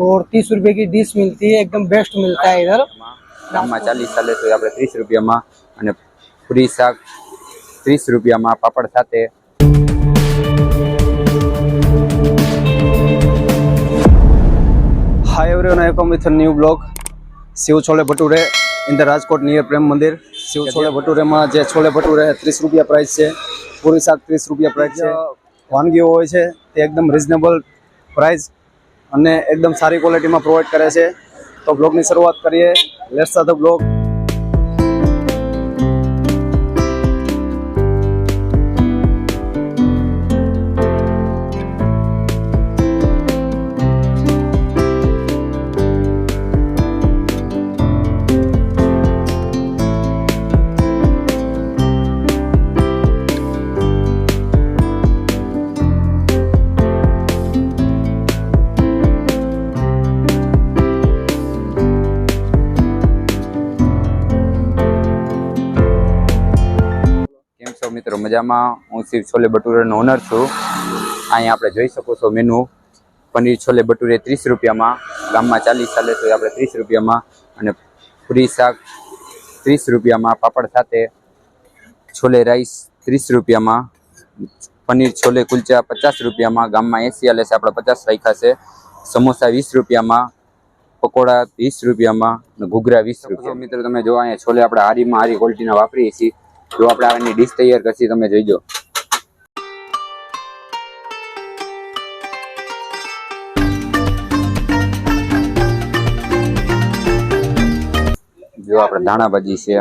और तीस रुपए की डिश मिलती है एकदम बेस्ट मिलता है इधर ગામમાં ચાલીસ ચાલે તો આપણે ત્રીસ રૂપિયામાં અને પૂરી શાક ત્રીસ રૂપિયામાં પાપડ સાથે Hi everyone, I come with a new blog. Shiv chole bhature in the Rajkot near Prem Mandir Shiv chole ભટુરેમાં જે છોલે ભટુરે ત્રીસ રૂપિયા પ્રાઇસ છે પૂરી શાક ત્રીસ રૂપિયા પ્રાઇસ છે વાનગીઓ હોય છે તે એકદમ રિઝનેબલ પ્રાઇસ અને એકદમ સારી ક્વોલિટીમાં પ્રોવાઈડ કરે છે. તો બ્લોગની શરૂઆત કરીએ. લેટ્સ સાથે બ્લોગ મિત્રો મજામાં? હું શિવ છોલે ભટુરેનો ઓનર છું. અહીંયા આપણે જોઈ શકો છો મેનુ પનીર છોલે ભટુરે ત્રીસ રૂપિયામાં ગામમાં ચાલીસ ચાલે તો આપણે ત્રીસ રૂપિયામાં અને ફ્રી શાક ત્રીસ રૂપિયામાં પાપડ સાથે છોલે રાઈસ ત્રીસ રૂપિયામાં પનીર છોલે કુલચા પચાસ રૂપિયામાં ગામમાં એસી આલે છે આપણે પચાસ રાખ્યા છે. સમોસા વીસ રૂપિયામાં પકોડા વીસ રૂપિયામાં અને ઘૂઘરા વીસ રૂપિયા મિત્રો તમે જો અહીંયા છોલે આપણે હારીમાં હારી ક્વોલિટીના વાપરીએ છીએ. જો આપણે આની ડીશ તૈયાર કરશી, તમે જોઈજો. જો આપણે ધાણા ભાજી છે,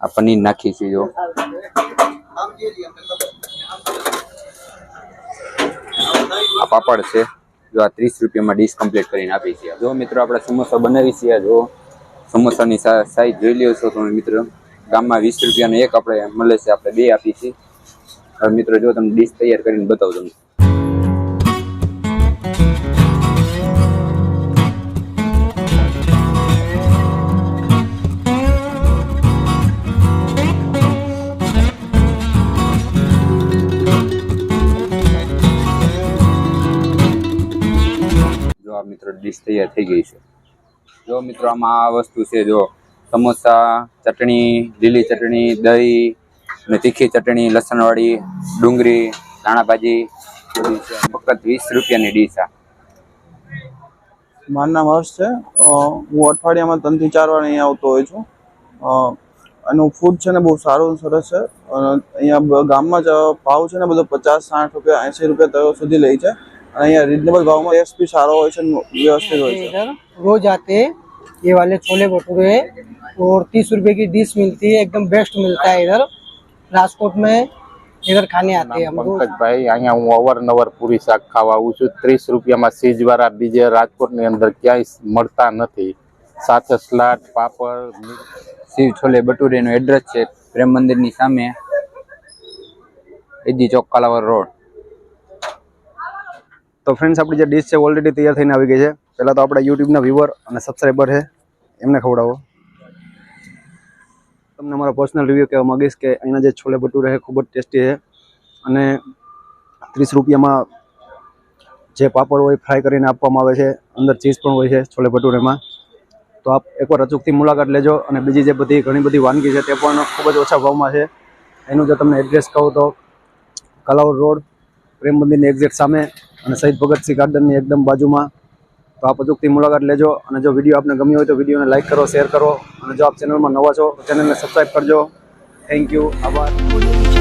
આ પનીર નાખી છે, જો. આ પાપડ છે, જો આ ત્રીસ રૂપિયામાં ડીશ કમ્પ્લીટ કરીને આપી છે. જો મિત્રો, આપણે સમોસા બનાવી છીએ જો. સમોસાની સાઈઝ જોઈ લ્યો છો તમે મિત્રો. ગામમાં વીસ રૂપિયાનો એક આપણે મળે છે, આપણે બે આપી છીએ. હવે મિત્રો, જો તમને ડીશ તૈયાર કરીને બતાવું તમને. મિત્રો ડીશ તૈયાર થઈ ગઈ છે. જો મિત્રો, આમાં આ વસ્તુ છે, જો સમોસા ચટણી લીલી ચટણી દહીં અને તીખી ચટણી લસણવાળી ડુંગળી ધાણા ભાજી બધી છે ફક્ત વીસ રૂપિયાની ડીશ આ મારું નામ હર્ષ છે અ, હું અઠવાડિયામાં ત્રણથી ચાર વાર અહીંયા આવતો હોઉં છું અ, એનું ફૂડ છે ને બહુ સારું અને સરસ છે અને અહીંયા બ- ગામમાં જ ભાવ છે ને બધો પચાસ સાઠ રૂપિયા એંસી રૂપિયા તો સુધી લે છે અને અહીંયા રિઝનેબલ ભાવમાં ટેસ્ટ બી સારો હોય છે અને વ્યવસ્થિત હોય છે इधर रोज आते हैं ये वाले छोले भटूरे और तीस रुपए की डिश मिलती है एकदम बेस्ट मिलता है इधर राजकोट में इधर खाने आते हैं हम रोज પંકજભાઈ અહીંયા હું અવારનવાર પૂરી શાક ખાવા આવું છું ત્રીસ રૂપિયામાં સીજવાળા બીજે રાજકોટની અંદર ક્યાંય મળતા નથી સાથે સલાડ પાપડ મિર્ચ શિવ છોલે ભટુરેનું એડ્રેસ છે પ્રેમ મંદિરની સામે એજી ચોક કાલાવર રોડ તો ફ્રેન્ડ્સ આપણી જે ડીશ છે ઓલરેડી તૈયાર થઈને આવી ગઈ છે પહેલાં તો આપણા યુટ્યુબના વ્યુઅર અને સબસ્ક્રાઈબર છે એમને ખવડાવો તમને મારો પર્સનલ રિવ્યૂ કહેવા માગીશ કે અહીંના જે છોલે ભટુરે છે, ખૂબ જ ટેસ્ટી છે. અને ત્રીસ રૂપિયામાં જે પાપડ હોય ફ્રાય કરીને આપવામાં આવે છે. અંદર ચીઝ પણ હોય છે છોલે ભટુરેમાં. તો આપ એકવાર અચૂકથી મુલાકાત લેજો અને બીજી જે બધી ઘણી બધી વાનગી છે તે પણ ખૂબ જ ઓછા ભાવમાં છે. એનું જો તમને એડ્રેસ કહું તો કલાવડ રોડ, પ્રેમ મંદિરની એક્ઝેક્ટ સામે અને શહીદ ભગતસિંહ ગાર્ડનની એકદમ બાજુમાં તો આપ અચૂકથી મુલાકાત લેજો અને જો વીડિયો આપને ગમ્યો હોય તો વિડીયોને લાઇક કરો, શેર કરો અને જો આપ ચેનલમાં નવા છો તો ચેનલને સબસ્ક્રાઈબ કરજો થેન્ક યુ આભાર.